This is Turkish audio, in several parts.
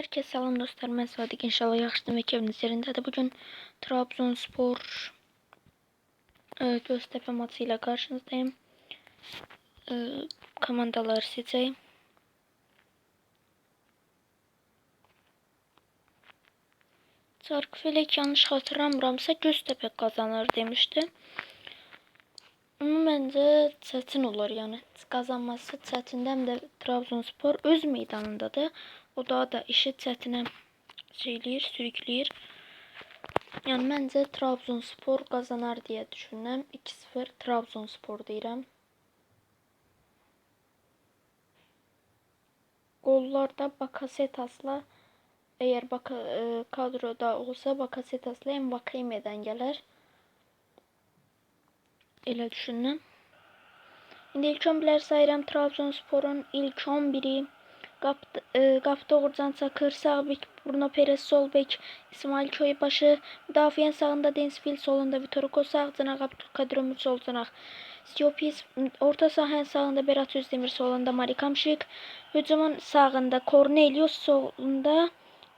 Herkese selam dostlar. Ben Sadık. İnşallah yaxşıdır ve keyfiniz yerindədir. Bugün Trabzonspor e, Göztepe maçıyla karşınızdayım. E, komandaları seçeyim. Çarkıfelek yanlış hatırlamıramsa Göztepe kazanır demişti. Ama bence çetin olur yani. Kazanması çetinden de Trabzonspor öz meydanındadır. O daha da işi çetinə şeyləyir, sürükləyir. Yəni məncə Trabzonspor qazanar deyə düşünürəm. 2-0 Trabzonspor deyirəm. Qollarda Bakasetasla eğer baka, e, kadroda olsa Bakasetasla Mvakeme'den gələr. Elə düşünürəm. İndi ilk 11'lər sayıram Trabzonspor'un ilk 11'i. Gap, e, Gapta Uğurcan Çakır, sağ bek Bruno Perez, sol bek İsmail Köybaşı, müdafiyen sağında Deniz Fil, solunda Vitor Hugo, sağ cınaq Abdülkadir Ömür, sol cınaq Siopis, orta sahanın sağında Berat Özdemir, solunda Mari Kamşik, hücumun sağında Cornelius, solunda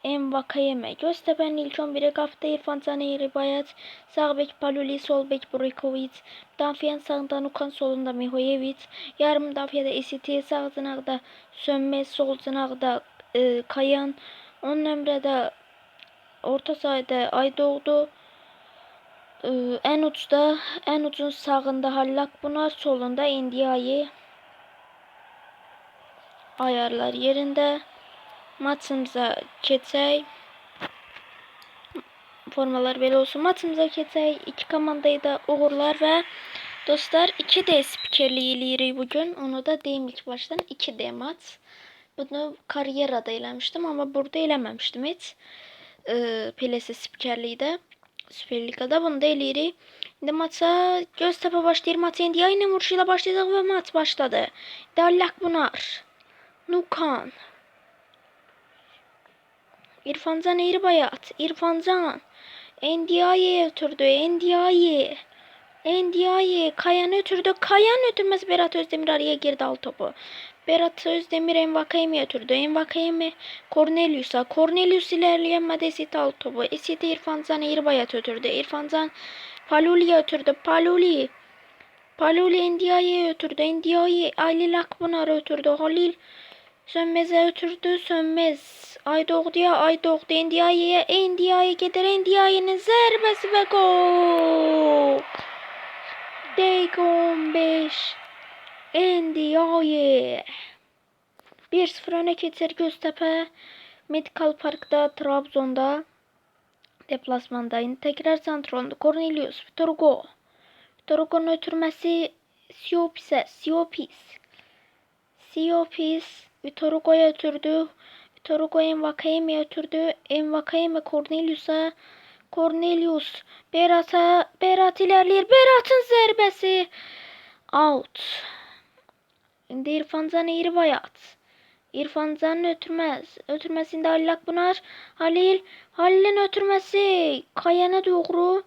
Envakayeme. Göztepe'nin ilk 11'i Gapta İrfan Caneri Bayat, sağ bek Paluli, sol bek Burikovic, müdafiyen sağında Nukan, solunda Mihoyevic, yarım müdafiyede Esiti, sağ cınaqda Sönmez, sol cınaqda e, Kayan, onun ömrədə orta sahada Aydoğdu, e, en uçta, en ucun sağında Hallak Bunar, solunda Indiaye. Ayarlar yerinde. Maçımıza keçək. Formalar belə olsun. Maçımıza keçək. İki komandayı da uğurlar və dostlar 2D spikerliyi eləyirik bugün. Onu da deyim ilk başdan 2D maç. Bunu karyerada eləmişdim amma burada eləməmişdim heç. Ee, PLS spikerliyi də Süper Liga'da bunu da eləyirik. İndi maça Göztepe başlayır. Maça indi yayın vuruşu ilə başlayacaq və maç başladı. Dallak Bunar. Nukan. İrfancan Eğribayat. İrfancan. Endiaye ötürdü. Endiaye. Endiaye. Kayan ötürdü. Kayan ötürmez Berat Özdemir araya girdi al topu. Berat Özdemir Envakayem'i ötürdü. Envakayem'i Cornelius'a. Cornelius ilerleyemedi. Esit al topu. Esit İrfancan Eğribayat ötürdü. İrfancan Paluli'ye ötürdü. Paluli. Paluli Endiaye'ye ötürdü. Endiaye Ali Lakpınar'a ötürdü. Halil Sönmez'e ötürdü. Sönmez. Aydoğdu'ya Aydoğdu. Endiaye'ye Endiaye gelir. Endiaye'nin zərbesi ve gol. Dakika 15. Endiaye. 1-0 öne geçer Göztepe. Medical Park'ta Trabzon'da deplasmandayım. Tekrar Santron'da Cornelius Vitor Hugo. Vitor Hugo'nun ötürmesi Siopis'e. Siopis. Siopis Vitor Hugo'ya ötürdü. Vitor Hugo Envakayeme'ye ötürdü. Envakayeme Cornelius'a. Cornelius Berat'a. Berat ilerler. Berat'ın zərbesi. Out. İndi İrfancan Eğribayat. İrfancan'ın ötürmez. Ötürməsində Halil Akbunar. Halil. Halil'in ötürməsi. Kayana doğru.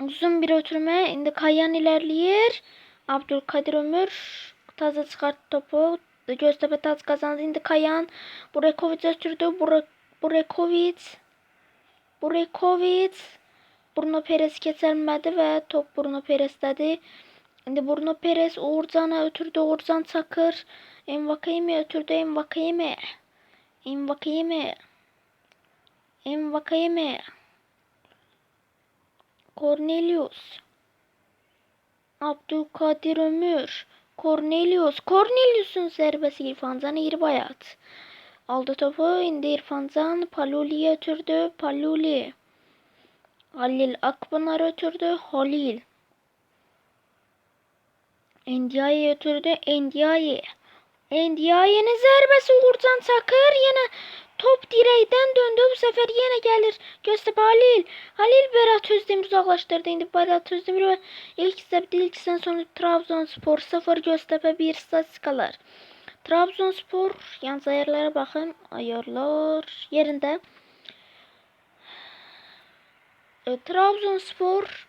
Uzun bir ötürmə. İndi Kayan ilerleyir. Abdülkadir Ömür. Taza çıkarttı topu. Göztepe taz kazandı. İndi Kayan. Burekovic ötürdü. Bure, Burekovic. Burekovic. Bruno Perez kesilmedi ve top Bruno Perez'dədir. İndi Bruno Perez Uğurcan'a ötürdü. Uğurcan Çakır. Envakayeme ötürdü. Envakayeme. Envakayeme. Envakayeme. Cornelius. Abdülkadir Ömür. Cornelius. Cornelius'un zərbesi İrfancan İrbayat. Aldı topu. indi İrfancan Paluli'ye ötürdü. Paluli. Halil Akpınar ötürdü. Halil. Endiaye ötürdü. Endiaye. Endiaye'nin zərbesi Uğurcan Çakır. Yine top dirəkdən döndü. Bu sefer yine gelir. Göztepe Halil. Halil Berat Özdemir uzaklaştırdı. İndi Berat Özdemir ve ilk zəbdi ilkisindən sonra Trabzonspor 0 Göztepe 1 statistikalar. Trabzonspor yalnız ayarlara bakın. Ayarlar yerinde. E, Trabzonspor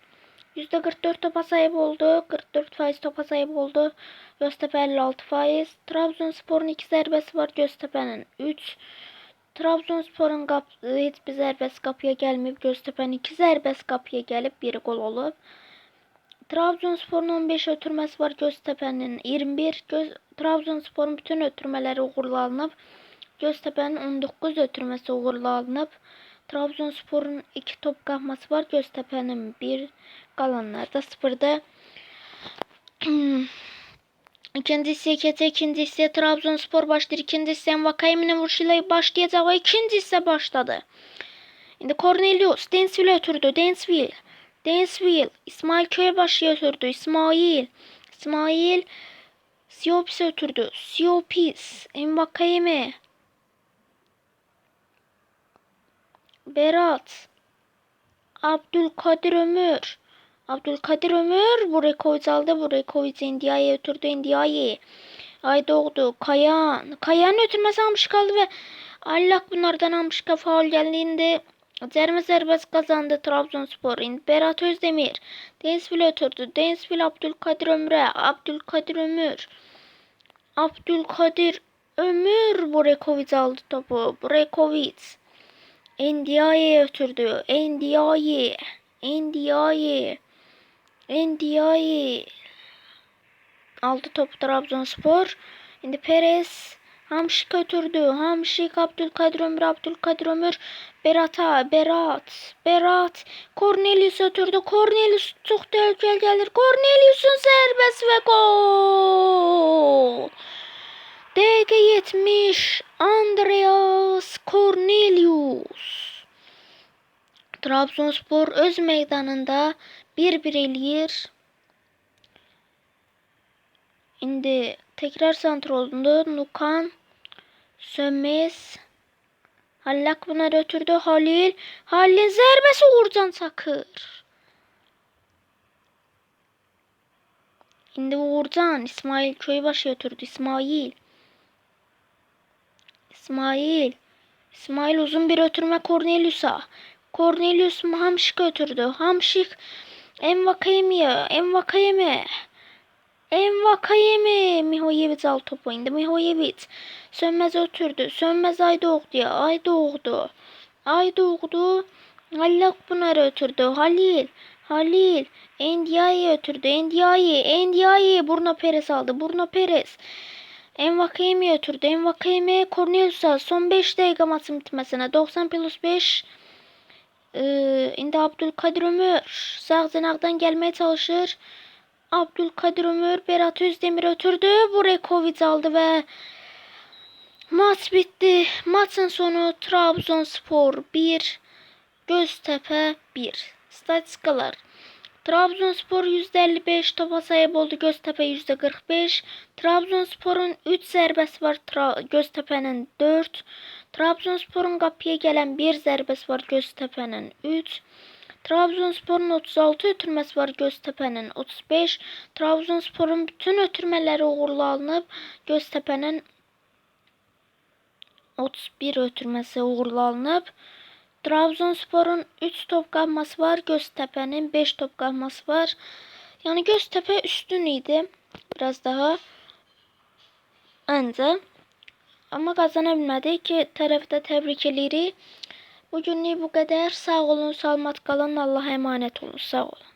%44 topa sahip oldu. 44 faiz topa sahip oldu. Göztepe 56 faiz. Trabzonspor'un 2 zərbesi var. Göztepe'nin 3. Trabzonspor'un qap heç bir zərbəsi qapıya gəlməyib. Göztepe'nin 2 zərbəsi qapıya gəlib. Biri gol olub. Trabzonspor'un 15 ötürməsi var. Göztepe'nin 21. Göz Trabzonspor'un bütün ötürmələri uğurlu alınıb. Göztepe'nin 19 ötürməsi uğurlu alınıb. Trabzonspor'un 2 top qalması var. Göztepe'nin 1 qalanlar da 0'da. İkinci hisseye geçe, ikinci hisseye Trabzonspor başladı. İkinci hisseye Vakayemi'nin vuruşuyla başlayacak ve ikinci hisse başladı. Şimdi Cornelius, Densville ötürdü. Densville, Densville, İsmail Köy'e başlıyor ötürdü. İsmail, İsmail, Siopis ötürdü. Siopis, Envakayemi, Berat, Abdülkadir Ömür, Abdülkadir Ömür bu rekovic aldı. Bu rekovic India'ya ötürdü. India'yı. Ay doğdu. Kayan. Kayan ötürmesi almış kaldı ve Allah bunlardan almış faul geldiğinde Cerme serbest kazandı Trabzonspor. Berat Özdemir. Densville ötürdü. Densville Abdülkadir Ömür'e. Abdülkadir Ömür. Abdülkadir Ömür Burekovic aldı topu. Burekovic. Ndiaye ötürdü. Ndiaye. Ndiaye. Ndiaye. Aldı topu Trabzonspor. Şimdi Perez. Hamşik götürdü. Hamşik Abdülkadir Ömür. Abdülkadir Ömür. Berat'a. Berat. Berat. Cornelius götürdü. Cornelius çok tehlikeli gelir. Cornelius'un serbest ve gol. DG 70. Andreas Cornelius. Trabzonspor öz meydanında 1-1 eləyir. İndi tekrar santrolunda Nukan Sönmez Hallak buna götürdü Halil. Halil'in zərbesi Uğurcan Çakır. İndi Uğurcan İsmail Köybaşı götürdü. İsmail. İsmail. İsmail uzun bir ötürme Cornelius'a. Cornelius Hamşik götürdü. Hamşik Envakayemi'ye. Envakayemi. Envakayemi. Mihoyevic al topu indi. Mihoyevic. Sönmez ötürdü. Sönmez ay doğdu ya. Ay doğdu. Ay doğdu. Halil Pınar'ı ötürdü. Halil. Halil. Endia'yı ötürdü. Endia'yı. Endia'yı. Bruno Perez aldı. Bruno Perez. Envakayemi götürdü. Envakayemi Cornelius'a son 5 dakika maçın bitmesine 90 plus 5 ee, indi Abdülkadir Ömür sağ zinaktan gelmeye çalışır. Abdülkadir Ömür Berat Özdemir ötürdü. Bu Rekovic aldı ve maç bitti. Maçın sonu Trabzonspor 1 Göztepe 1. Statistikalar Trabzonspor %55 topa sahip oldu. Göztepe %45. Trabzonspor'un 3 zərbesi var. Tra Göztepe'nin 4. Trabzonspor'un qapıya gələn 1 zərbesi var. Göztepe'nin 3. Trabzonspor'un 36 ötürməsi var. Göztepe'nin 35. Trabzonspor'un bütün ötürmələri uğurlu alınıb. Göztepe'nin 31 ötürməsi uğurlu alınıb. Trabzonspor'un 3 top kalması var. Göztepe'nin 5 top kalması var. Yani Göztepe üstün idi. Biraz daha. Önce. Ama kazanabilmedi. İki tarafı da tebrik edirik. Bugünlük bu kadar. Sağ olun, salamat kalın. Allah'a emanet olun. Sağ olun.